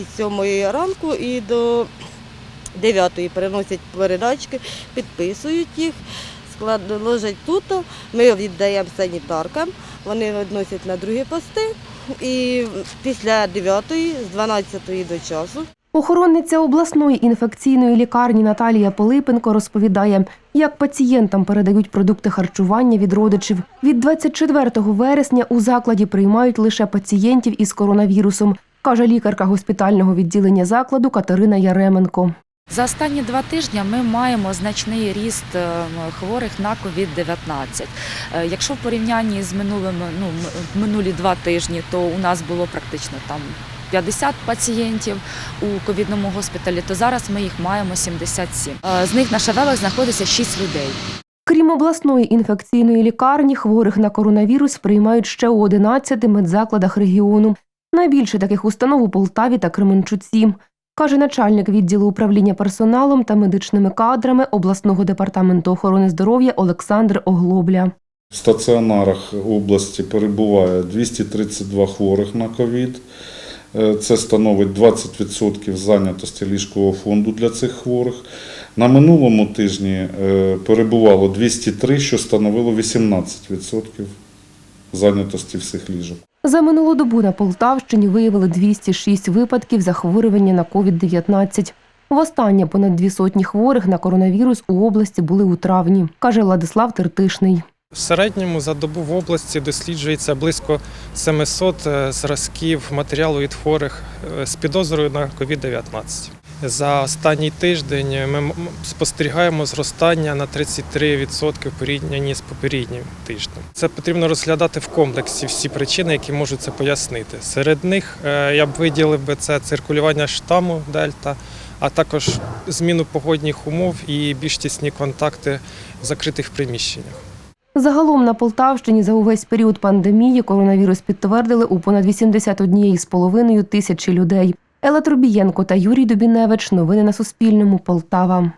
із 7 ранку і до 9 переносять передачки, підписують їх, склад ложать тут. Ми віддаємо санітаркам, вони відносять на другі пости. І після 9 з 12 до часу Охоронниця обласної інфекційної лікарні Наталія Полипенко розповідає, як пацієнтам передають продукти харчування від родичів. Від 24 вересня у закладі приймають лише пацієнтів із коронавірусом, каже лікарка госпітального відділення закладу Катерина Яременко. За останні два тижні ми маємо значний ріст е, хворих на COVID-19. Е, Якщо в порівнянні з минулими ну, минулі два тижні, то у нас було практично там 50 пацієнтів у ковідному госпіталі, то зараз ми їх маємо 77. Е, З них на шавелах знаходиться 6 людей. Крім обласної інфекційної лікарні, хворих на коронавірус приймають ще у 11 медзакладах регіону. Найбільше таких установ у Полтаві та Кременчуці, каже начальник відділу управління персоналом та медичними кадрами обласного департаменту охорони здоров'я Олександр Оглобля. В стаціонарах області перебуває 232 хворих на ковід. Е, Це становить 20% зайнятості ліжкового фонду для цих хворих. На минулому тижні е, перебувало 203, що становило 18% зайнятості всіх ліжок. За минулу добу на Полтавщині виявили 206 випадків захворювання на COVID-19. Востаннє понад дві сотні хворих на коронавірус у області були у травні, каже Владислав Тертишний. В середньому за добу в області досліджується близько 700 е, зразків матеріалу від хворих е, з підозрою на COVID-19. За останній тиждень ми спостерігаємо зростання на 33% в порівнянні з попереднім тижнем. Це потрібно розглядати в комплексі всі причини, які можуть це пояснити. Серед них е, я б виділив би це циркулювання штаму Дельта, а також зміну погодних умов і більш тісні контакти в закритих приміщеннях. Загалом на Полтавщині за увесь період пандемії коронавірус підтвердили у понад 81,5 тисячі людей. Елла Трубієнко та Юрій Дубіневич. Новини на Суспільному. Полтава.